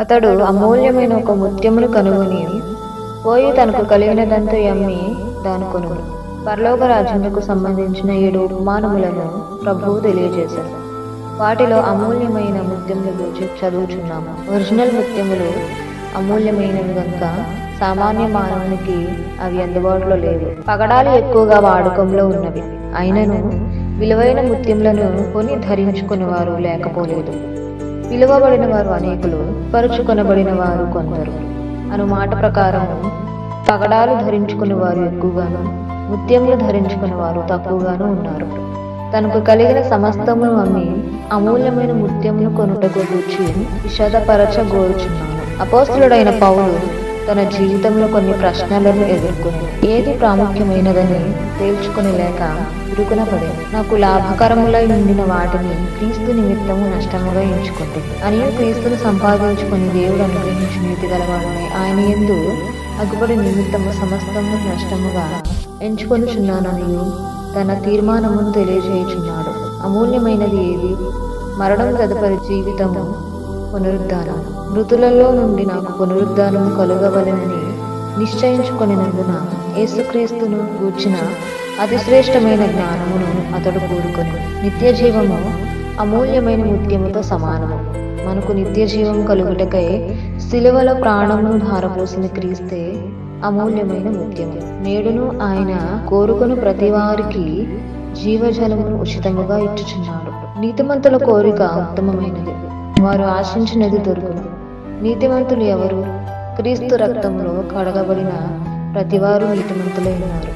అతడు అమూల్యమైన ఒక ముత్యమును కనుగొని పోయి తనకు కలిగినదంతా ఎమ్మి దానుకొను పరలోక రాజ్యములకు సంబంధించిన ఏడు ఉపమానములను ప్రభువు తెలియజేశారు వాటిలో అమూల్యమైన ముత్యముల గురించి చదువుచున్నాము. ఒరిజినల్ ముత్యములు అమూల్యమైనవి కనుక సామాన్య మానవునికి అవి అందుబాటులో లేవు. పగడాలు ఎక్కువగా వాడకంలో ఉన్నవి. అయినను విలువైన ముత్యములను కొని ధరించుకుని వారు లేకపోలేదు. పిలువబడిన వారు అనేకులు పరుచుకొనబడిన వారు కొందరు. అను మాట ప్రకారం పగడాలు ధరించుకుని వారు ఎక్కువగాను ముత్యములు ధరించుకుని వారు తక్కువగాను ఉన్నారు. తనకు కలిగిన సమస్తమును అమ్మి అమూల్యమైన ముత్యమును కొనుటకు గూర్చి విషదపరచగోరుచున్నాను అపోస్తుడైన పౌలు తన జీవితంలో కొన్ని ప్రశ్నలను ఎదుర్కొంది. ఏది ప్రాముఖ్యమైనదని తేల్చుకుని లేక ఇరుకున పడేది నాకు లాభకరములై ఉండిన వాటిని క్రీస్తు నిమిత్తము నష్టముగా ఎంచుకుంది. అని క్రీస్తును సంపాదించుకుని దేవుడు అనుగ్రహించి నీతి గలవాడని ఆయన ఎందు అగుబడి నిమిత్తము సమస్తము నష్టముగా ఎంచుకొనుచున్నానని తన తీర్మానమును తెలియజేయుచున్నాడు. అమూల్యమైనది ఏది? మరణం తదుపరి జీవితము పునరుద్ధానం. మృతులలో నుండి నాకు పునరుద్ధానం కలుగవలెనని నిశ్చయించుకొనినందున యేసుక్రీస్తును గూర్చిన అతిశ్రేష్టమైన జ్ఞానమును అతడు కూడుకొని నిత్య జీవము అమూల్యమైన ముత్యముతో సమానము. మనకు నిత్య జీవం కలుగుటకై సిలువల ప్రాణమును ధారపోసిన క్రీస్తే అమూల్యమైన ముత్యము. నేడును ఆయన కోరుకుని ప్రతి వారికి జీవజలమును ఉచితముగా ఇచ్చుచున్నాడు. నీతిమంతుల కోరిక ఉత్తమమైనది. వారు ఆశించినది దొరుకును. నీతిమంతులు ఎవరు? క్రీస్తు రక్తంలో కడగబడిన ప్రతివారు నీతిమంతులై ఉన్నారు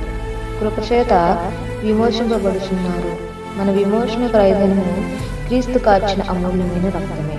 కృపచేత విమోచింపబడుచున్నారు. మన విమోచన ప్రయోజనము క్రీస్తు కార్చిన అమూల్యమైన రక్తమే.